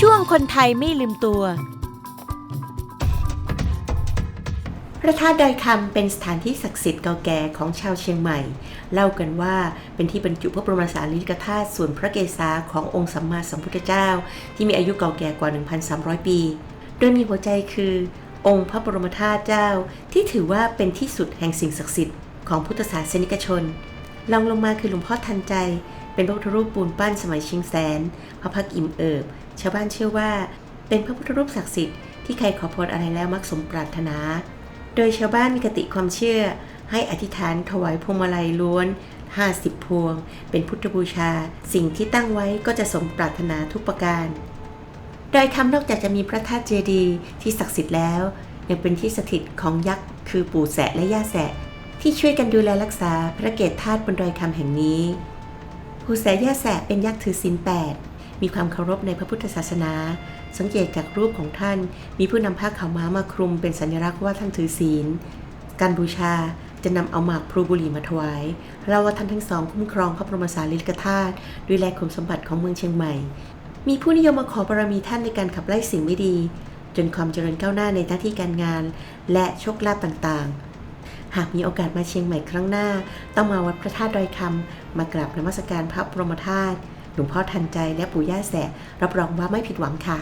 ช่วงคนไทยไม่ลืมตัว พระธาตุดอยคำเป็นสถานที่ศักดิ์สิทธิ์เก่าแก่ของชาวเชียงใหม่ เล่ากันว่าเป็นที่บรรจุพระบรมสารีริกธาตุส่วนพระเกศาขององค์สัมมาสัมพุทธเจ้า ที่มีอายุเก่าแก่กว่า 1,300 ปี โดยมีหัวใจคือ องค์พระบรมธาตุเจ้า ที่ถือว่าเป็นที่สุดแห่งสิ่งศักดิ์สิทธิ์ของพุทธศาสนิกชนลองลงมาคือหลวงพ่อทันใจ เป็นพระพุทธรูปปูนปั้นสมัยชิงแสนพระพักอิ่มเอิบ ชาวบ้านเชื่อว่า เป็นพระพุทธรูปศักดิ์สิทธิ์ที่ใครขอพรอะไรแล้วมักสมปรารถนา โดยชาวบ้านมีกติความเชื่อ ให้อธิษฐานถวายพวงมาลัยล้วน 50 พวง เป็นพุทธบูชา สิ่งที่ตั้งไว้ก็จะสมปรารถนาทุกประการ โดยคำนอกจากจะมีพระธาตุเจดีย์ที่ศักดิ์สิทธิ์แล้ว ยังเป็นที่สถิตของยักษ์คือปู่แสะและย่าแสะ ที่ช่วยกันดูแลรักษาพระเกศธาตุบนดอยคำแห่งนี้ ปู่แสย่แสะเป็นยักษ์ถือศีลแปดมีความเคารพในพระพุทธศาสนา สังเกตจากรูปของท่าน มีผู้นำผ้าขาวม้ามาคลุมเป็นสัญลักษณ์ว่าท่านถือศีล การบูชาจะนำเอาหมากพลูบุหรี่มาถวายเราว่าท่านทั้งสองคุ้มครองพระบรมสารีริกธาตุดูแลขุมสมบัติของเมืองเชียงใหม่ มีผู้นิยมมาขอบารมีท่านในการขับไล่สิ่งไม่ดี จนความเจริญก้าวหน้าในหน้าที่การงาน และโชคลาภต่างๆ หากมีโอกาสมาเชียงใหม่ครั้งหน้า ต้องมาวัดพระธาตุดอยคำมากราบนมัสการพระบรมธาตุหลวงพ่อทันใจและปู่ย่าแสะรับรองว่าไม่ผิดหวังค่ะ